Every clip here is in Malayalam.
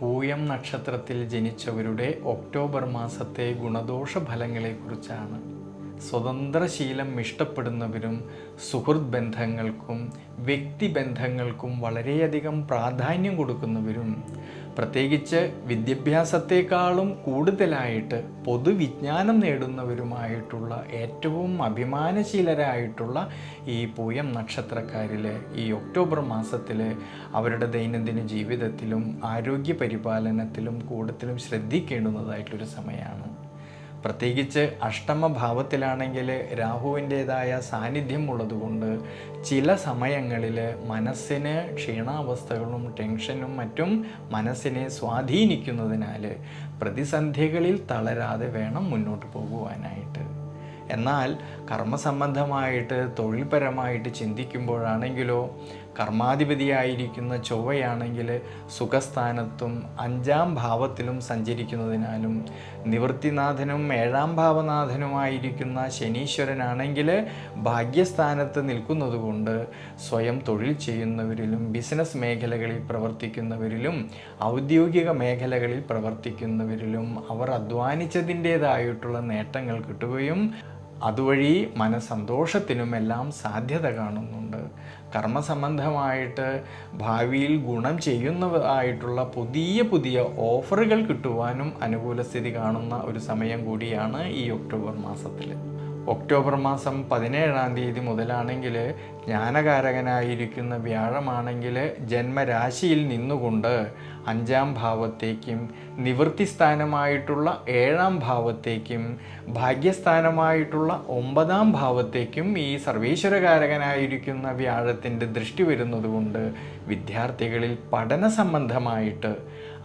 പൂയം നക്ഷത്രത്തിൽ ജനിച്ചവരുടെ ഒക്ടോബർ മാസത്തെ ഗുണദോഷ ഫലങ്ങളെക്കുറിച്ചാണ് സ്വതന്ത്രശീലം ഇഷ്ടപ്പെടുന്നവരും സുഹൃത്ത് ബന്ധങ്ങൾക്കും വ്യക്തിബന്ധങ്ങൾക്കും വളരെയധികം പ്രാധാന്യം കൊടുക്കുന്നവരും പ്രത്യേകിച്ച് വിദ്യാഭ്യാസത്തെക്കാളും കൂടുതലായിട്ട് പൊതുവിജ്ഞാനം നേടുന്നവരുമായിട്ടുള്ള ഏറ്റവും അഭിമാനശീലരായിട്ടുള്ള ഈ പൂയം നക്ഷത്രക്കാരിൽ ഈ ഒക്ടോബർ മാസത്തിൽ അവരുടെ ദൈനംദിന ജീവിതത്തിലും ആരോഗ്യ പരിപാലനത്തിലും കൂടുതലും ശ്രദ്ധിക്കേണ്ടുന്നതായിട്ടൊരു സമയമാണ്. പ്രത്യേകിച്ച് അഷ്ടമഭാവത്തിലാണെങ്കിൽ രാഹുവിന്റെതായ സാന്നിധ്യം ഉള്ളതുകൊണ്ട് ചില സമയങ്ങളിൽ മനസ്സിന് ക്ഷീണാവസ്ഥകളും ടെൻഷനും മറ്റും മനസ്സിനെ സ്വാധീനിക്കുന്നതിനാൽ പ്രതിസന്ധികളിൽ തളരാതെ വേണം മുന്നോട്ട് പോകുവാനായിട്ട്. എന്നാൽ കർമ്മസംബന്ധമായിട്ട് തൊഴിൽപരമായിട്ട് ചിന്തിക്കുമ്പോഴാണെങ്കിലോ കർമാധിപതിയായിരിക്കുന്ന ചൊവ്വയാണെങ്കിൽ സുഖസ്ഥാനത്തും അഞ്ചാം ഭാവത്തിലും സഞ്ചരിക്കുന്നതിനാലും നിവൃത്തിനാഥനും ഏഴാം ഭാവനാഥനുമായിരിക്കുന്ന ശനീശ്വരനാണെങ്കിൽ ഭാഗ്യസ്ഥാനത്ത് നിൽക്കുന്നതുകൊണ്ട് സ്വയം തൊഴിൽ ചെയ്യുന്നവരിലും ബിസിനസ് മേഖലകളിൽ പ്രവർത്തിക്കുന്നവരിലും ഔദ്യോഗിക മേഖലകളിൽ പ്രവർത്തിക്കുന്നവരിലും അവർ അധ്വാനിച്ചതിന്റേതായിട്ടുള്ള നേട്ടങ്ങൾ കിട്ടുകയും അതുവഴി മനസന്തോഷത്തിനുമെല്ലാം സാധ്യത കാണുന്നുണ്ട്. കർമ്മസംബന്ധമായിട്ട് ഭാവിയിൽ ഗുണം ചെയ്യുന്നതായിട്ടുള്ള പുതിയ പുതിയ ഓഫറുകൾ കിട്ടുവാനും അനുകൂല സ്ഥിതി കാണുന്ന ഒരു സമയം കൂടിയാണ് ഈ ഒക്ടോബർ മാസത്തിൽ ഒക്ടോബർ മാസം പതിനേഴാം തീയതി മുതലാണെങ്കിൽ ജ്ഞാനകാരകനായിരിക്കുന്ന വ്യാഴമാണെങ്കിൽ ജന്മരാശിയിൽ നിന്നുകൊണ്ട് അഞ്ചാം ഭാവത്തേക്കും നിവൃത്തി സ്ഥാനമായിട്ടുള്ള ഏഴാം ഭാവത്തേക്കും ഭാഗ്യസ്ഥാനമായിട്ടുള്ള ഒമ്പതാം ഭാവത്തേക്കും ഈ സർവീശ്വരകാരകനായിരിക്കുന്ന വ്യാഴത്തിന്റെ ദൃഷ്ടി വരുന്നതുകൊണ്ട് വിദ്യാർത്ഥികളിൽ പഠന സംബന്ധമായിട്ട്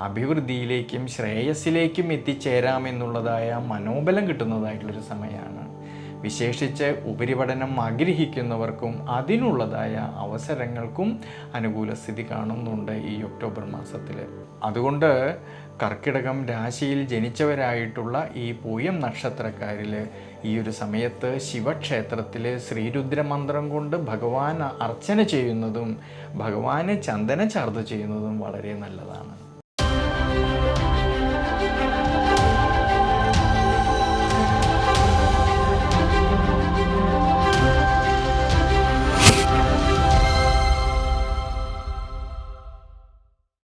അഭിവൃദ്ധിയിലേക്കും ശ്രേയസ്സിലേക്കും എത്തിച്ചേരാമെന്നുള്ളതായ മനോബലം കിട്ടുന്നതായിട്ടുള്ളൊരു സമയമാണ്. വിശേഷിച്ച് ഉപരിപഠനം ആഗ്രഹിക്കുന്നവർക്കും അതിനുള്ളതായ അവസരങ്ങൾക്കും അനുകൂല സ്ഥിതി കാണുന്നുണ്ട് ഈ ഒക്ടോബർ മാസത്തിൽ അതുകൊണ്ട് കർക്കിടകം രാശിയിൽ ജനിച്ചവരായിട്ടുള്ള ഈ പൂയം നക്ഷത്രക്കാരിൽ ഈ ഒരു സമയത്ത് ശിവക്ഷേത്രത്തിൽ ശ്രീരുദ്രമന്ത്രം കൊണ്ട് ഭഗവാൻ അർച്ചന ചെയ്യുന്നതും ഭഗവാന് ചന്ദന ചാർത്ത് ചെയ്യുന്നതും വളരെ നല്ലതാണ്.